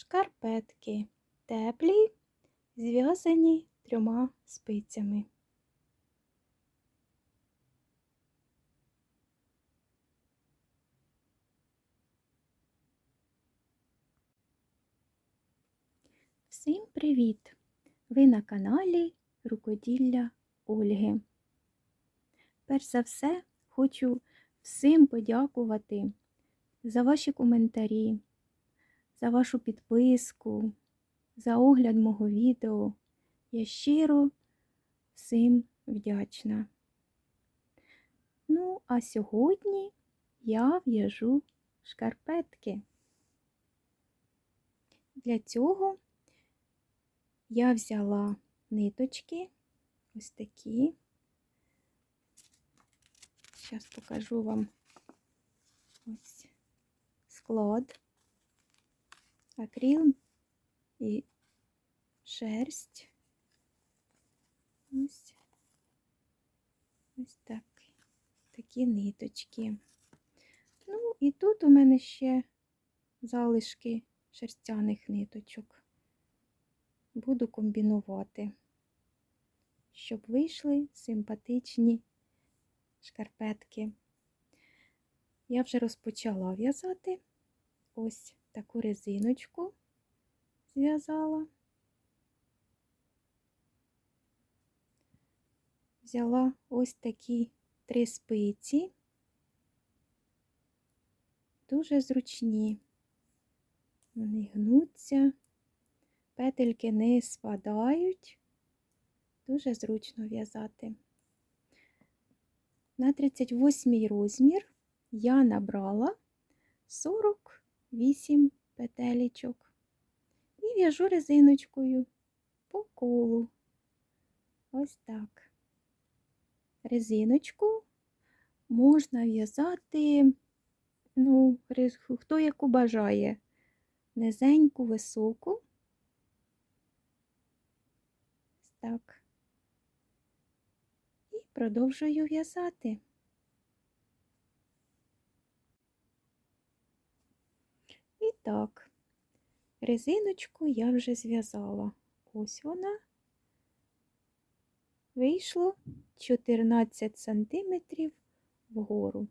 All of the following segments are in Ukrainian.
шкарпетки теплі, зв'язані трьома спицями. Всім привіт! Ви на каналі Рукоділля Ольги. Перш за все, хочу всім подякувати за ваші коментарі, за вашу підписку, за огляд мого відео. Я щиро всім вдячна. Ну, а сьогодні я в'яжу шкарпетки. Для цього я взяла ниточки, ось такі. Зараз покажу вам ось склад, акрил і шерсть. Ось ось так, такі ниточки. Ну, і тут у мене ще залишки шерстяних ниточок. Буду комбінувати, щоб вийшли симпатичні шкарпетки. Я вже розпочала в'язати ось таку резиночку зв'язала. Взяла ось такі три спиці, дуже зручні. Вони гнуться, петельки не спадають, дуже зручно в'язати. На 38 розмір я набрала 48 петелечок і в'яжу резиночкою по колу. Ось так. Резиночку можна в'язати, ну, хто яку бажає, низеньку, високу. Так. І продовжую в'язати. І так, резиночку я вже зв'язала. Ось вона. Вийшло 14 сантиметрів вгору.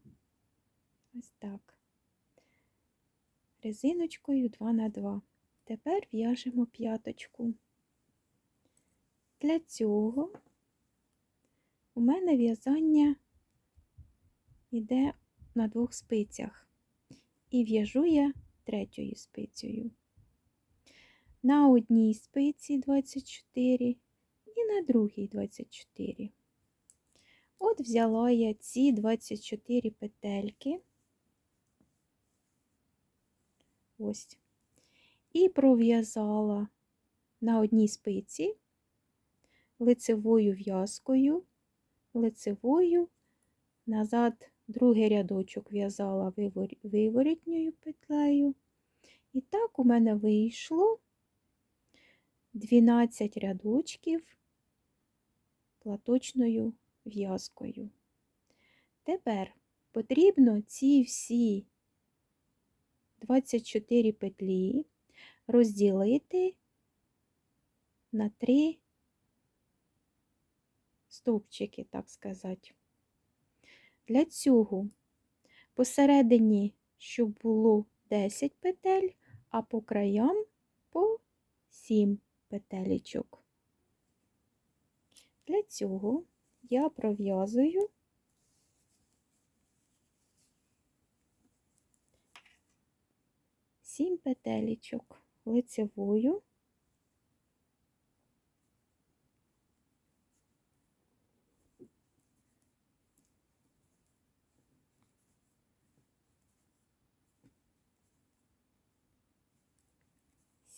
Ось так. Резиночкою 2 на 2. Тепер в'яжемо п'яточку. Для цього у мене в'язання йде на двох спицях. І в'яжу я третьою спицею. На одній спиці 24 і на другій 24. От взяла я ці 24 петельки, ось, і пров'язала на одній спиці лицевою в'язкою, лицевою, назад другий рядочок в'язала виворітньою петлею. І так у мене вийшло 12 рядочків платочною в'язкою. Тепер потрібно ці всі 24 петлі розділити на три стовпчики, так сказати. Для цього посередині, щоб було 10 петель, а по краям по 7 петелечок. Для цього я пров'язую сім петелечок лицевою.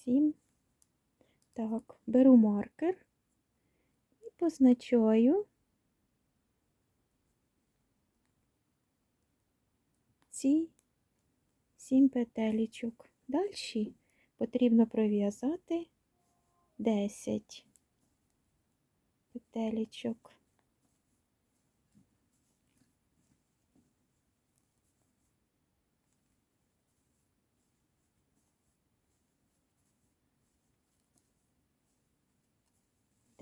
Сім. Так, беру маркер і позначаю ці сім петелічок. Далі потрібно пров'язати 10 петелечок.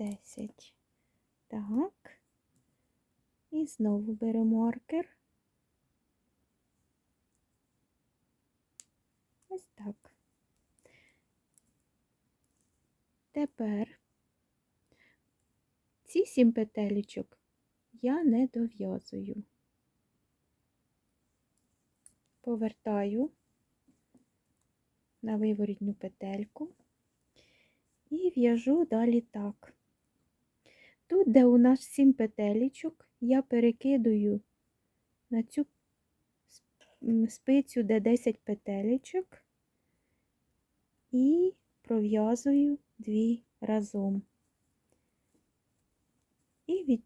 10. Так. І знову беремо маркер. Ось так. Тепер ці сім петелечок я не дов'язую. Повертаю на виворітню петельку і в'яжу далі так. Тут, де у нас сім петелечок, я перекидую на цю спицю, де 10 петелечок, і пров'язую дві разом. І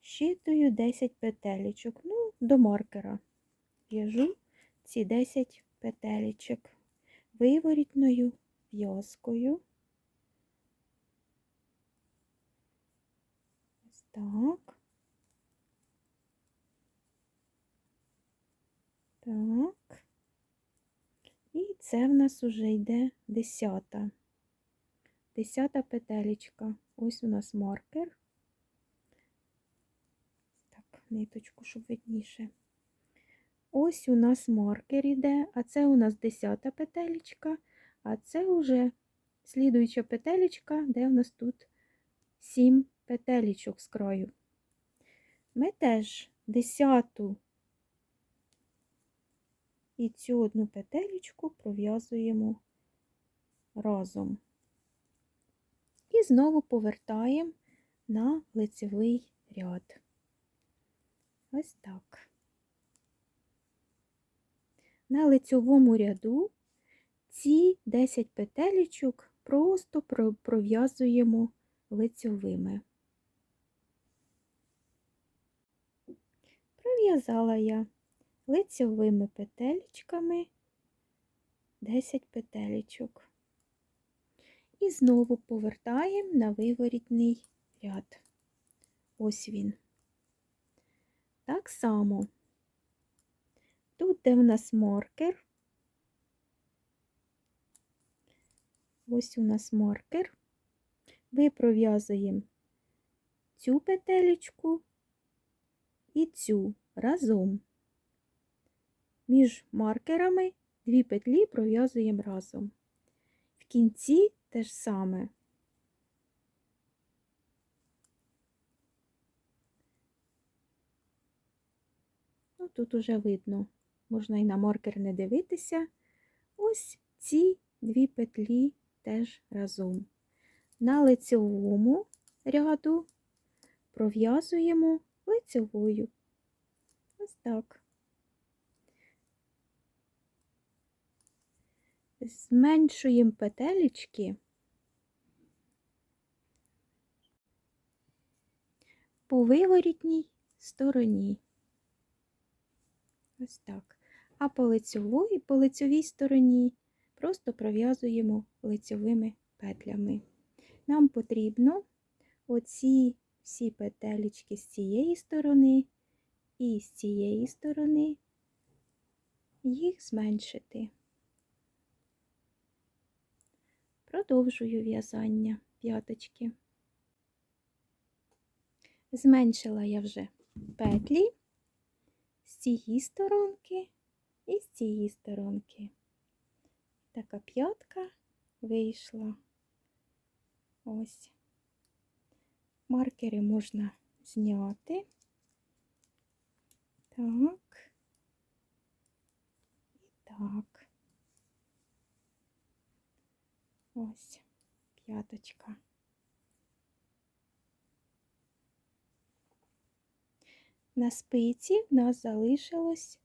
відщитую 10 петелечок, ну, до маркера. В'яжу ці 10 петелечок виворітною в'язкою. Так. Так. І це в нас уже йде десята. Десята петелечка. Ось у нас маркер. Так, ниточку, щоб видніше. Ось у нас маркер іде, а це у нас десята петелечка, а це вже слідуюча петелечка, де у нас тут сім петелічок з. Ми теж десяту і цю одну петелечку пров'язуємо разом. І знову повертаємо на лицевий ряд. Ось так. На лицьовому ряду ці 10 петелечок просто пров'язуємо лицьовими. Пров'язала я лицьовими петелечками 10 петелечок. І знову повертаємо на виворітний ряд. Ось він. Так само, тут, де в нас маркер, ось у нас маркер, ми пров'язуємо цю петелечку і цю разом. Між маркерами дві петлі пров'язуємо разом. В кінці те ж саме. Ну, тут уже видно, можна і на маркер не дивитися. Ось ці дві петлі теж разом. На лицевому ряду пров'язуємо лицевою. Ось так. Зменшуємо петелечки по виворітній стороні. Ось так. А по лицевій, по лицевій стороні просто пров'язуємо лицевими петлями. Нам потрібно оці всі петелечки з цієї сторони і з цієї сторони їх зменшити. Продовжую в'язання п'яточки. Зменшила я вже петлі з цієї сторонки і з цієї сторонки. Така п'ятка вийшла. Ось. Маркери можна зняти. Так. І так. Ось п'яточка. На спиці в нас залишилось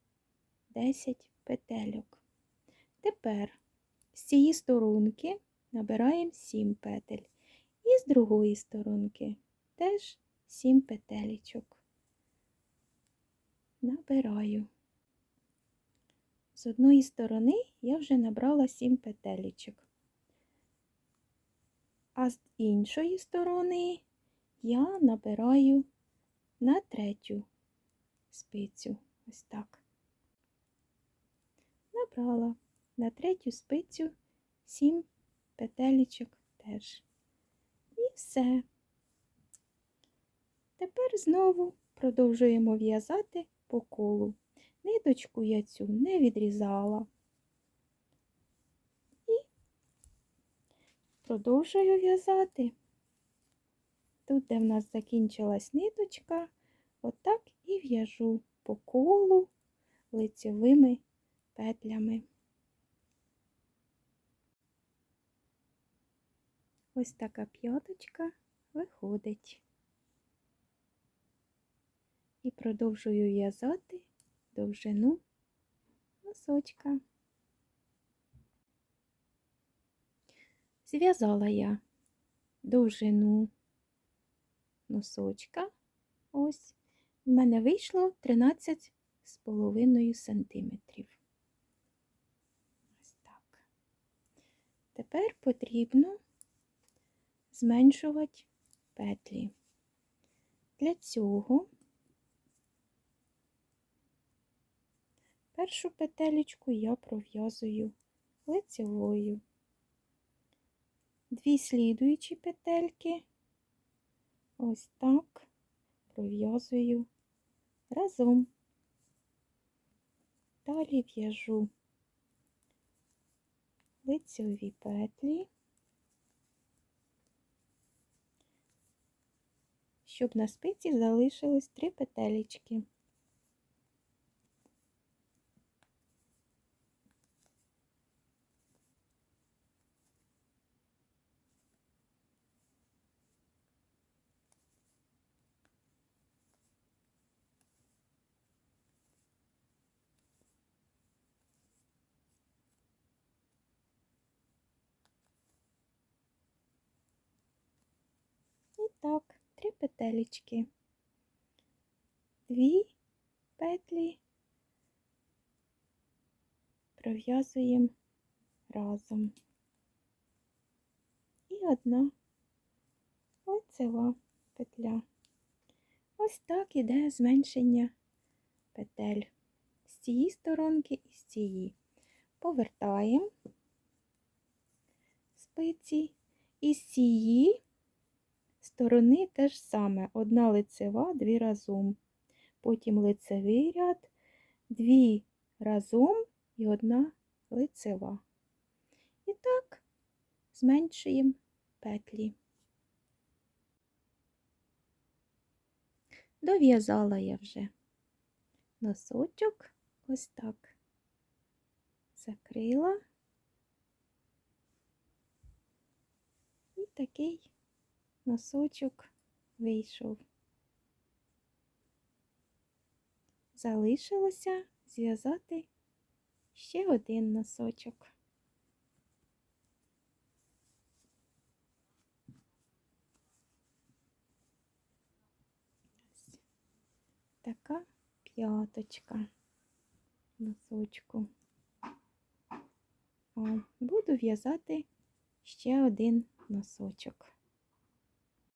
10 петельок. Тепер з цієї сторонки набираємо 7 петель. І з другої сторонки теж 7 петелечок. Набираю. З одної сторони я вже набрала 7 петелечок. А з іншої сторони я набираю на третю спицю. Ось так. Набрала на третю спицю 7 петелечок теж. І все. Тепер знову продовжуємо в'язати по колу. Ниточку я цю не відрізала. І продовжую в'язати. Тут, де в нас закінчилась ниточка, отак і в'яжу по колу лицевими петлями. Ось така п'яточка виходить. І продовжую в'язати довжину носочка. Зв'язала я довжину носочка. Ось. У мене вийшло 13 з половиною сантиметрів. Ось так. Тепер потрібно зменшувати петлі. Для цього першу петелечку я пров'язую лицевою. Дві слідуючі петельки ось так пров'язую разом. Далі в'яжу лицеві петлі, щоб на спиці залишилось три петелечки. І так, три петелечки, дві петлі пров'язуємо разом. І одна лицева петля. Ось так іде зменшення петель з цієї сторонки і з цієї. Повертаємо спиці і з цієї сторони те ж саме. Одна лицева, дві разом. Потім лицевий ряд, дві разом і одна лицева. І так зменшуємо петлі. Дов'язала я вже носочок ось так. Закрила. І такий носочок вийшов. Залишилося зв'язати ще один носочок. Ось така п'яточка носочку. О, буду в'язати ще один носочок.